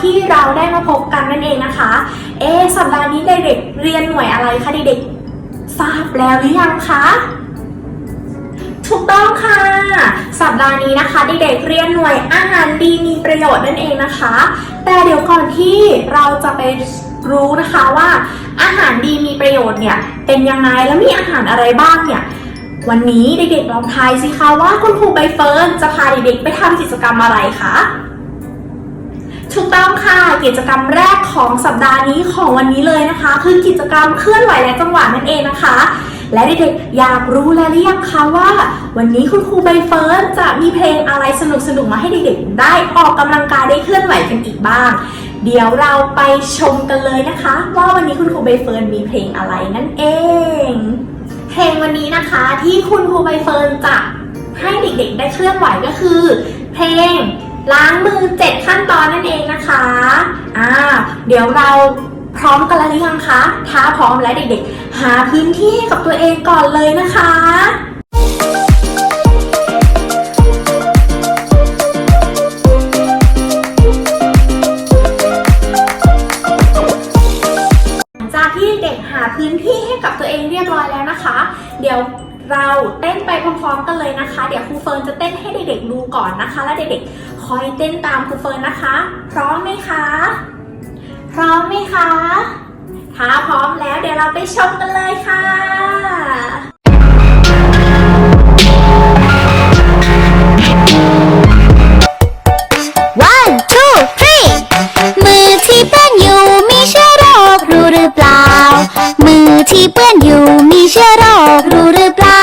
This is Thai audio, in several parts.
ที่เราได้มาพบกันนั่นเองนะคะ เอสัปดาห์นี้เด็กๆเรียนหน่วยอะไรคะเด็กๆทราบแล้วหรือยังคะถูกต้องค่ะ สัปดาห์นี้นะคะเด็กๆเรียนหน่วยอาหารดีมีประโยชน์นั่นเองนะคะ แต่เดี๋ยวก่อนที่เราจะไปรู้นะคะว่า อาหารดีมีประโยชน์เนี่ยเป็นยังไงแล้วมีอาหารอะไรบ้างเนี่ยวันนี้เด็กๆลองทายสิคะว่าคุณครูใบเฟิร์นจะพาเด็กๆไปทำกิจกรรมอะไรคะ ถูกต้องค่ะ กิจกรรมแรกของสัปดาห์นี้ของวันนี้เลยนะคะ คือกิจกรรมเคลื่อนไหวและจังหวะนั่นเองนะคะ และเด็กๆอยากรู้แล้วหรือยังคะว่า วันนี้คุณครูใบเฟิร์นจะมีเพลงอะไรสนุกๆมาให้เด็กๆได้ออกกำลังกายได้เคลื่อนไหวกันอีกบ้าง เดี๋ยวเราไปชมกันเลยนะคะ ว่าวันนี้คุณครูใบเฟิร์นมีเพลงอะไรนั่นเอง เพลงวันนี้นะคะที่คุณครูใบเฟิร์นจะให้เด็กๆ ได้เคลื่อนไหวก็คือ เพลง ล้างมือเจ็ดขั้นตอนนั่นเองนะคะอ่าเดี๋ยวเราพร้อมกันแล้วหรือยังคะ ถ้าพร้อมแล้วเด็กๆ หาพื้นที่ให้กับตัวเองก่อนเลยนะคะหลังจากที่เด็กหาพื้นที่ให้กับตัวเองเรียบร้อยแล้วนะคะ เดี๋ยวเราเต้นไปพร้อมๆกันเลยนะคะ เดี๋ยวครูเฟิร์นจะเต้นให้เด็กๆดูก่อนนะคะ แล้วเด็กๆ คอยเต้นตามครูเฟิร์นนะคะ พร้อมไหมคะ พร้อมไหมคะ ถ้าพร้อมแล้วเดี๋ยวเราไปชมกันเลยค่ะ One two three มือที่เปื้อนอยู่มีเชื้อโรครู้หรือเปล่ามือที่เปื้อนอยู่มีเชื้อโรครู้หรือเปล่า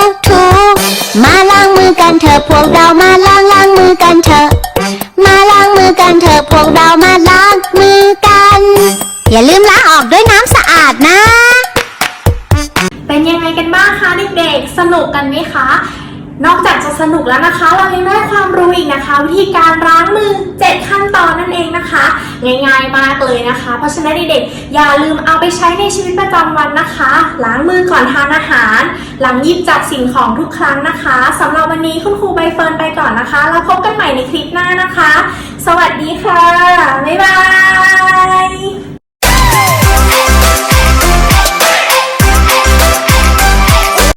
แล้วนะคะ เรายังได้ความรู้อีกนะคะ วิธีการล้างมือ 7 ขั้นตอนนั่นเองนะคะ ง่ายๆมากเลยนะคะ เพราะฉะนั้นเด็กๆอย่าลืมเอาไปใช้ในชีวิตประจำวันนะคะ ล้างมือก่อนทานอาหาร หลังหยิบจับสิ่งของทุกครั้งนะคะสำหรับวันนี้คุณครูใบเฟิร์นไปก่อนนะคะ แล้วพบกันใหม่ในคลิปหน้านะคะ